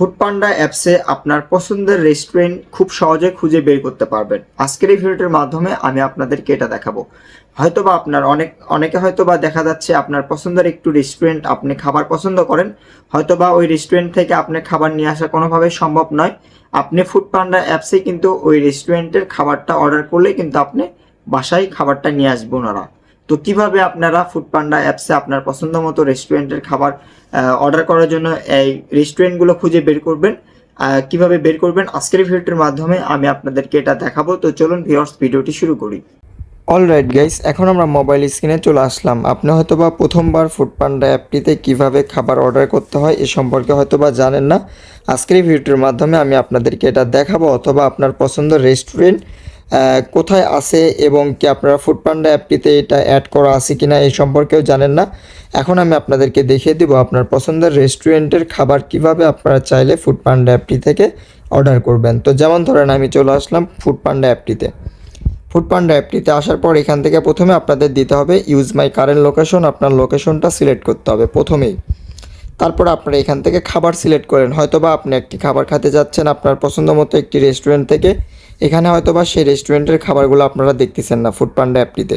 Foodpanda অ্যাপসে আপনার পছন্দের রেস্টুরেন্ট খুব সহজে খুঁজে বের করতে পারবেন। আজকের এই ভিডিওটির মাধ্যমে আমি আপনাদেরকে এটা দেখাবো। হয়তোবা আপনার অনেক অনেকে হয়তোবা দেখা যাচ্ছে আপনার পছন্দের একটু রেস্টুরেন্ট আপনি খাবার পছন্দ করেন। হয়তোবা ওই রেস্টুরেন্ট থেকে আপনার খাবার নিয়ে আসা কোনোভাবেই সম্ভব নয়। আপনি ফুডপান্ডা অ্যাপসে কিন্তু ওই রেস্টুরেন্টের খাবারটা অর্ডার করলে কিন্তু আপনি বাসায় খাবারটা নিয়ে আসবে ওনারা। তো কীভাবে আপনারা ফুডপান্ডা অ্যাপসে আপনার পছন্দ মতো রেস্টুরেন্টের খাবার অর্ডার করার জন্য এই রেস্টুরেন্টগুলো খুঁজে বের করবেন? কীভাবে বের করবেন? আজকের ভিডিওটির মাধ্যমে আমি আপনাদেরকে এটা দেখাবো। তো চলুন ভিউয়ার্স ভিডিওটি শুরু করি। অলরাইট গাইস এখন আমরা মোবাইল স্ক্রিনে চলে আসলাম। আপনি হয়তোবা প্রথমবার ফুডপান্ডা অ্যাপটিতে কীভাবে খাবার অর্ডার করতে হয় এ সম্পর্কে হয়তোবা জানেন না। আজকের ভিডিওটির মাধ্যমে আমি আপনাদেরকে এটা দেখাবো। অথবা আপনার পছন্দের রেস্টুরেন্ট কোথায় আছে এবং কি আপনারা ফুডপান্ডা অ্যাপটিতে এটা অ্যাড করা আছে কি না এই সম্পর্কেও জানেন না। এখন আমি আপনাদেরকে দেখিয়ে দেবো আপনার পছন্দের রেস্টুরেন্টের খাবার কীভাবে আপনারা চাইলে ফুডপান্ডা অ্যাপটি থেকে অর্ডার করবেন। তো যেমন ধরেন আমি চলে আসলাম ফুডপান্ডা অ্যাপটিতে ফুডপান্ডা অ্যাপটিতে আসার পর এখান থেকে প্রথমে আপনাদের দিতে হবে ইউজ মাই কারেন্ট লোকেশন আপনার লোকেশনটা সিলেক্ট করতে হবে প্রথমেই। তারপর আপনারা এখান থেকে খাবার সিলেক্ট করেন। হয়তোবা আপনি একটি খাবার খেতে যাচ্ছেন আপনার পছন্দ মতো একটি রেস্টুরেন্ট থেকে। এখানে হয়তোবা সেই রেস্টুরেন্টের খাবারগুলো আপনারা দেখতেছেন না ফুড ফুডপান্ডা অ্যাপটিতে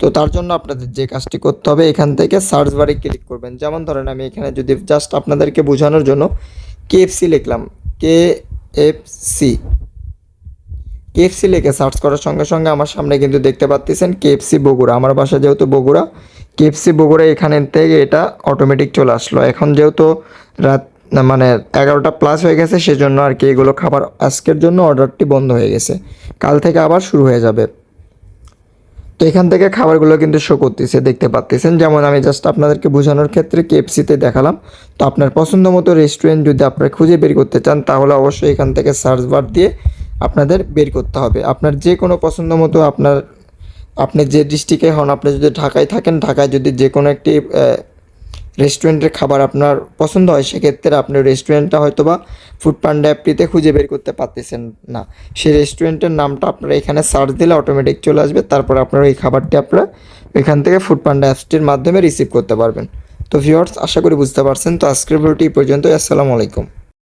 তো তার জন্য আপনাদের যে কাজটি করতে হবে, এখান থেকে সার্চ বারে ক্লিক করবেন। যেমন ধরেন আমি এখানে যদি জাস্ট আপনাদেরকে বোঝানোর জন্য কেএফসি লিখলাম। কে এফ সি কেএফসি লিখে সার্চ করার সঙ্গে সঙ্গে আমার সামনে কিন্তু দেখতে পাচ্ছেন কেএফসি বগুড়া। আমার বাসা যেহেতু বগুড়া কেএফসি বগুড়া এখানে থেকে এটা অটোমেটিক চলে আসলো। এখন যেহেতু রাত মানে এগারোটা প্লাস হয়ে গেছে, সেজন্য আর কি এগুলো খাবার আজকের জন্য অর্ডারটি বন্ধ হয়ে গেছে। কাল থেকে আবার শুরু হয়ে যাবে। তো এখান থেকে খাবারগুলো কিন্তু শো করতেছে, দেখতে পাচ্ছেন যেমন আমি জাস্ট আপনাদেরকে বোঝানোর ক্ষেত্রে কেএফসিতে দেখালাম। তো আপনার পছন্দ মতো রেস্টুরেন্ট যদি আপনারা খুঁজে বের করতে চান, তাহলে অবশ্যই এখান থেকে সার্চ বার দিয়ে আপনাদের বের করতে হবে। আপনার যে কোনো পছন্দ মতো আপনার, আপনি যে ডিস্ট্রিক্টে হন, আপনি যদি ঢাকায় থাকেন, ঢাকায় যদি যে কোনো একটি রেস্টুরেন্টের খাবার আপনার পছন্দ হয়, সেক্ষেত্রে আপনি রেস্টুরেন্টটা হয়তো বা ফুড পান্ডা অ্যাপটিতে খুঁজে বের করতে পারতেছেন না। সেই রেস্টুরেন্টের নামটা আপনারা এখানে সার্চ দিলে অটোমেটিক চলে আসবে, তারপর আপনারা ওই খাবারটি আপনারা এখান থেকে ফুড পান্ডা অ্যাপসটির মাধ্যমে রিসিভ করতে পারবেন। তো ভিউয়ার্স আশা করি বুঝতে পারছেন। তো আজকের ভিডিওটি পর্যন্ত আসসালামু আলাইকুম।